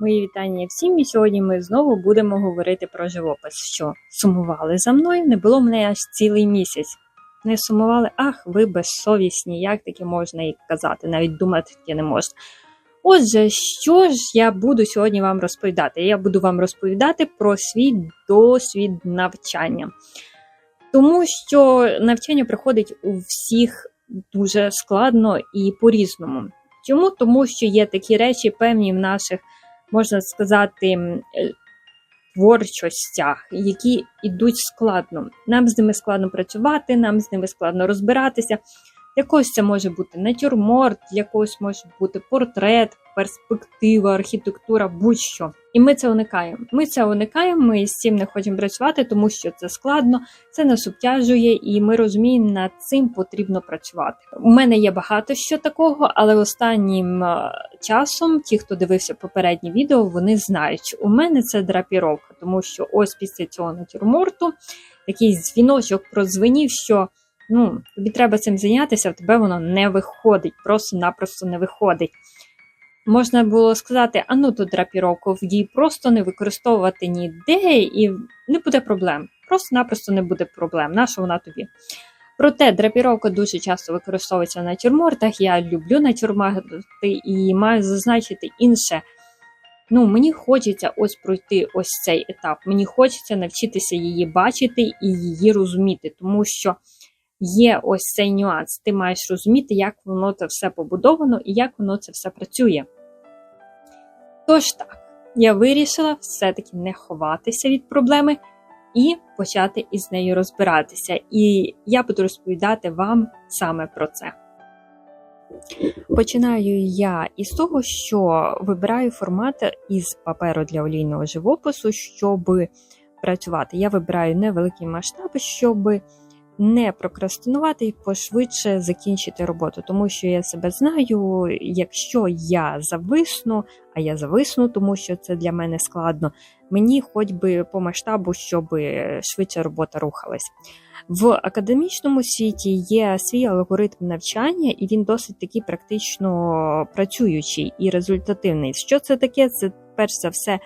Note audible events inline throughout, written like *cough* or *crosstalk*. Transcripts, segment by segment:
Мої вітання всім. І сьогодні ми знову будемо говорити про живопис. Що сумували за мною? Не було мене аж цілий місяць. Не сумували, ах, ви безсовісні, як таке можна і казати, навіть думати таке не можна. Отже, що ж я буду сьогодні вам розповідати? Я буду вам розповідати про свій досвід навчання. Тому що навчання приходить у всіх дуже складно і по-різному. Чому? Тому що є такі речі, певні в наших, можна сказати, е, творчостях, які йдуть складно. Нам з ними складно працювати, нам з ними складно розбиратися. Для когось це може бути натюрморт, для когось може бути портрет, перспектива, архітектура, будь-що. І ми це уникаємо. Ми це уникаємо, ми з цим не хочемо працювати, тому що це складно, це нас обтяжує, і ми розуміємо, над цим потрібно працювати. У мене є багато що такого, але останнім е, часом, ті, хто дивився попередні відео, вони знають, у мене це драпіровка, тому що ось після цього натюрморту такий дзвіночок прозвенів, що ну, тобі треба цим зайнятися, в тебе воно не виходить, просто-напросто не виходить. Можна було сказати, а ну тут драпіровку в дій просто не використовувати ніде, і не буде проблем. Просто-напросто не буде проблем. Наша вона тобі? Проте драпіровка дуже часто використовується на тюрмортах. Я люблю натюрморти і маю зазначити інше. Ну, мені хочеться ось пройти ось цей етап. Мені хочеться навчитися її бачити і її розуміти, тому що є ось цей нюанс. Ти маєш розуміти, як воно це все побудовано і як воно це все працює. Тож так, я вирішила все-таки не ховатися від проблеми і почати із нею розбиратися. І я буду розповідати вам саме про це. Починаю я із того, що вибираю формат із паперу для олійного живопису, щоб працювати. Я вибираю невеликий масштаб, щоб не прокрастинувати і пошвидше закінчити роботу, тому що я себе знаю, якщо я зависну, а я зависну, тому що це для мене складно, мені хоч би по масштабу, щоб швидше робота рухалась. В академічному світі є свій алгоритм навчання, і він досить такий практично працюючий і результативний. Що це таке? Це перш за все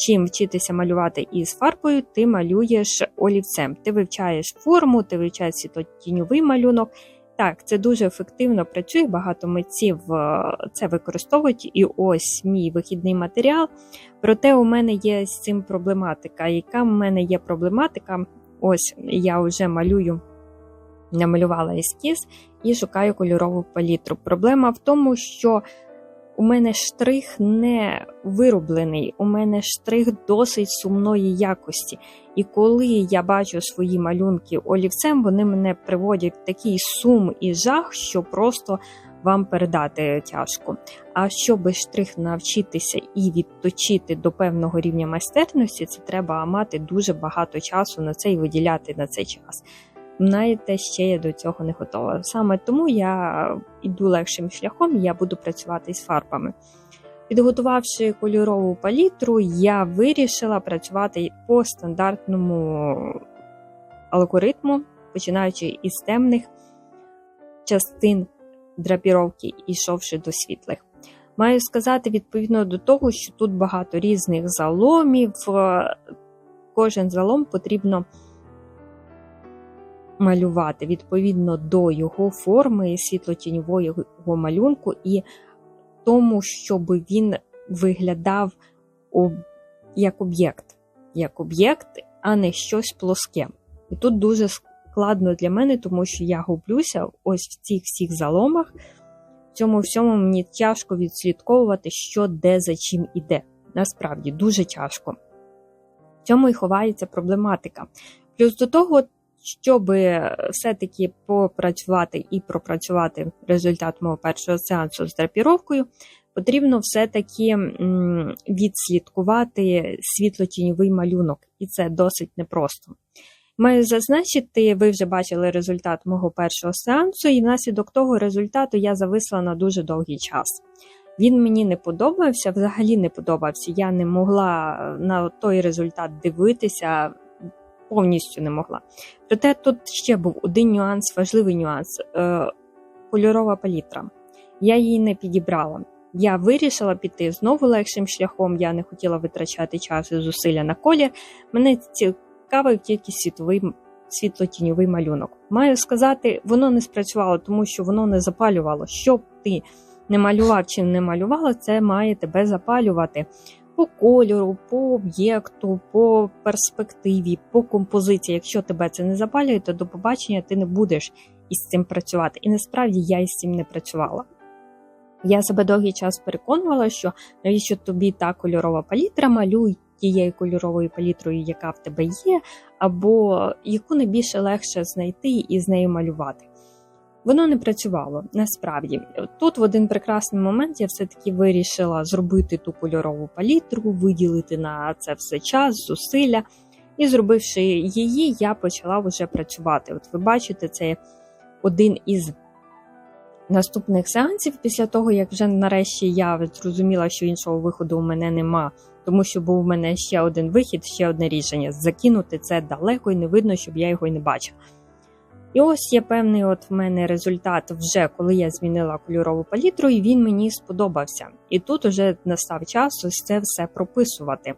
чим вчитися малювати із фарбою, ти малюєш олівцем. Ти вивчаєш форму, ти вивчаєш світлотіньовий малюнок. Так, це дуже ефективно працює, багато митців е, це використовують, і ось мій вихідний матеріал. Проте у мене є з цим проблематика. Яка в мене є проблематика? Ось я вже малюю, намалювала ескіз і шукаю кольорову палітру. Проблема в тому, що у мене штрих не вироблений, у мене штрих досить сумної якості. І коли я бачу свої малюнки олівцем, вони мене приводять такий сум і жах, що просто вам передати тяжко. А щоб штрих навчитися і відточити до певного рівня майстерності, це треба мати дуже багато часу на це і виділяти на цей час знаєте, ще я до цього не готова. Саме тому я йду легшим шляхом, я буду працювати з фарбами. Підготувавши кольорову палітру, я вирішила працювати по стандартному алгоритму, починаючи із темних частин драпіровки і йшовши до світлих. Маю сказати, відповідно до того, що тут багато різних заломів, кожен залом потрібно малювати відповідно до його форми, світлотіньового малюнку, і тому, щоб він виглядав як об'єкт, як об'єкт, а не щось плоске. І тут дуже складно для мене, тому що я гублюся ось в цих всіх заломах. В цьому всьому мені тяжко відслідковувати, що де за чим іде. Насправді дуже тяжко. В цьому і ховається проблематика. Плюс до того, щоб все-таки попрацювати і пропрацювати результат мого першого сеансу з драпіровкою, потрібно все-таки відслідкувати світло-тіньовий малюнок, і це досить непросто. Маю зазначити, ви вже бачили результат мого першого сеансу, і внаслідок того результату я зависла на дуже довгий час. Він мені не подобався, взагалі не подобався. Я не могла на той результат дивитися повністю не могла. Проте тут ще був один нюанс, важливий нюанс е, кольорова палітра. Я її не підібрала. я вирішила піти знову легшим шляхом. Я не хотіла витрачати час і зусилля на колір. Мене цікавив тільки світовий світло-тіньовий малюнок. Маю сказати, воно не спрацювало, тому що воно не запалювало. Що б ти не малював чи не малювала, це має тебе запалювати по кольору, по об'єкту, по перспективі, по композиції. Якщо тебе це не запалює, то до побачення ти не будеш із цим працювати. І насправді я із цим не працювала. Я себе довгий час переконувала, що навіщо тобі та кольорова палітра, малюй тією кольоровою палітрою, яка в тебе є, або яку найбільше легше знайти і з нею малювати. Воно не працювало насправді. Тут в один прекрасний момент я все-таки вирішила зробити ту кольорову палітру, виділити на це все час, зусилля. І зробивши її, я почала вже працювати. От ви бачите, це один із наступних сеансів після того, як вже нарешті я зрозуміла, що іншого виходу у мене нема, тому що був у мене ще один вихід, ще одне рішення. Закинути це далеко і не видно, щоб я його й не бачила. І ось є певний от в мене результат, вже коли я змінила кольорову палітру, і він мені сподобався. І тут вже настав час ось це все прописувати.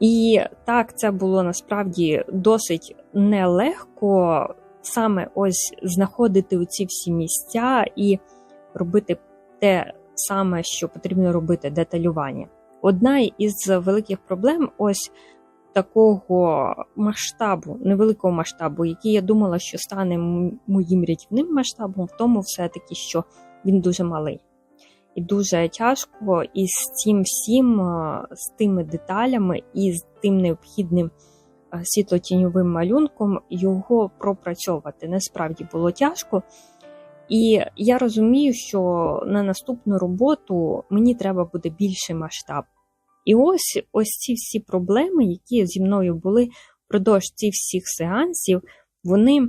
І так, це було насправді досить нелегко саме ось знаходити ці всі місця і робити те саме, що потрібно робити деталювання. Одна із великих проблем ось такого масштабу, невеликого масштабу, який я думала, що стане моїм рятівним масштабом, в тому все-таки, що він дуже малий. І дуже тяжко із цим всім, з тими деталями і з тим необхідним світлотіньовим малюнком його пропрацьовувати. Насправді було тяжко. І я розумію, що на наступну роботу мені треба буде більший масштаб. І ось ось ці всі проблеми, які зі мною були впродовж цих всіх сеансів, вони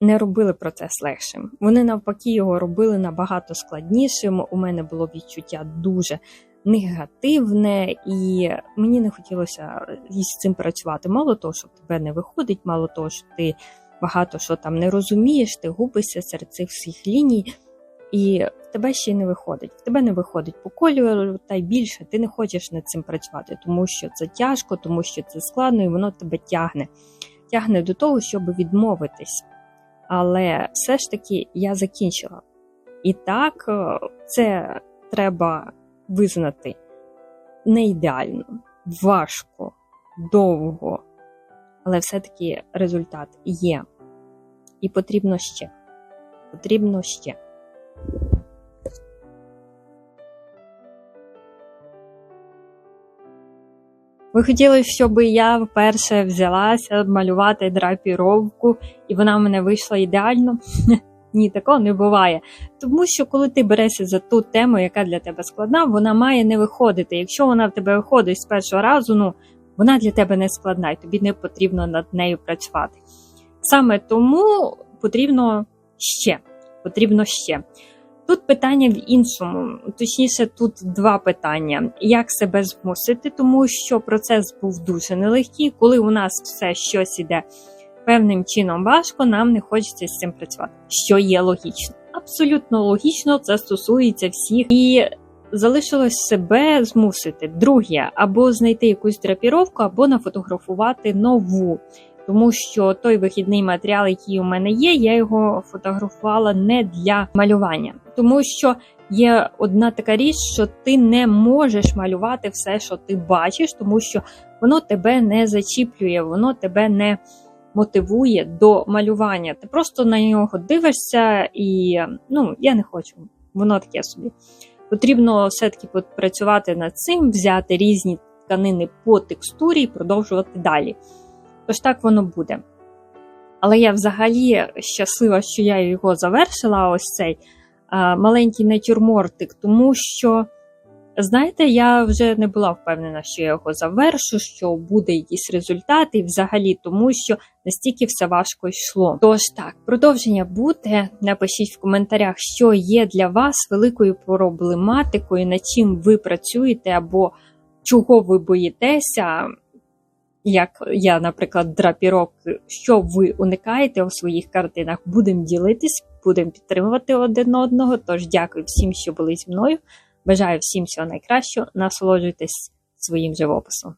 не робили процес легшим. Вони навпаки його робили набагато складнішим. У мене було відчуття дуже негативне, і мені не хотілося із цим працювати. Мало того, що в тебе не виходить, мало того, що ти багато що там не розумієш, ти губишся серед цих всіх ліній. І в тебе ще й не виходить. В тебе не виходить по кольору, та й більше ти не хочеш над цим працювати, тому що це тяжко, тому що це складно, і воно тебе тягне. Тягне до того, щоб відмовитись. Але все ж таки я закінчила. І так, е, це треба визнати не ідеально, важко, довго, але все-таки результат є. І потрібно ще. Потрібно ще. Ви хотіли, щоб я вперше взялася малювати драпіровку, і вона в мене вийшла ідеально? *laughs* Ні, такого не буває. Тому що коли ти берешся за ту тему, яка для тебе складна, вона має не виходити. Якщо вона в тебе виходить з першого разу, ну вона для тебе не складна, і тобі не потрібно над нею працювати. Саме тому потрібно ще. Потрібно ще. Тут питання в іншому, точніше, тут два питання: як себе змусити, тому що процес був дуже нелегкий, коли у нас все щось іде певним чином важко, нам не хочеться з цим працювати, що є логічно. Абсолютно логічно, це стосується всіх і залишилось себе змусити. Друге, або знайти якусь драпіровку, або нафотографувати нову. Тому що той вихідний матеріал, який у мене є, я його фотографувала не для малювання, тому що є одна така річ, що ти не можеш малювати все, що ти бачиш, тому що воно тебе не зачіплює, воно тебе не мотивує до малювання. Ти просто на нього дивишся, і ну, я не хочу, воно таке собі. Потрібно все-таки працювати над цим, взяти різні тканини по текстурі і продовжувати далі. Тож так воно буде. Але я взагалі щаслива, що я його завершила, ось цей маленький натюрмортик, тому що. Знаєте, я вже не була впевнена, що я його завершу, що буде якийсь результат, і взагалі тому, що настільки все важко йшло. Тож так, продовження буде. Напишіть в коментарях, що є для вас великою проблематикою, над чим ви працюєте, або чого ви боїтеся. Як я, наприклад, драпірок, що ви уникаєте у своїх картинах, будемо ділитись. будемо підтримувати один одного. Тож дякую всім, що були зі мною. Бажаю всім всього найкращого. Насолоджуйтесь своїм живописом.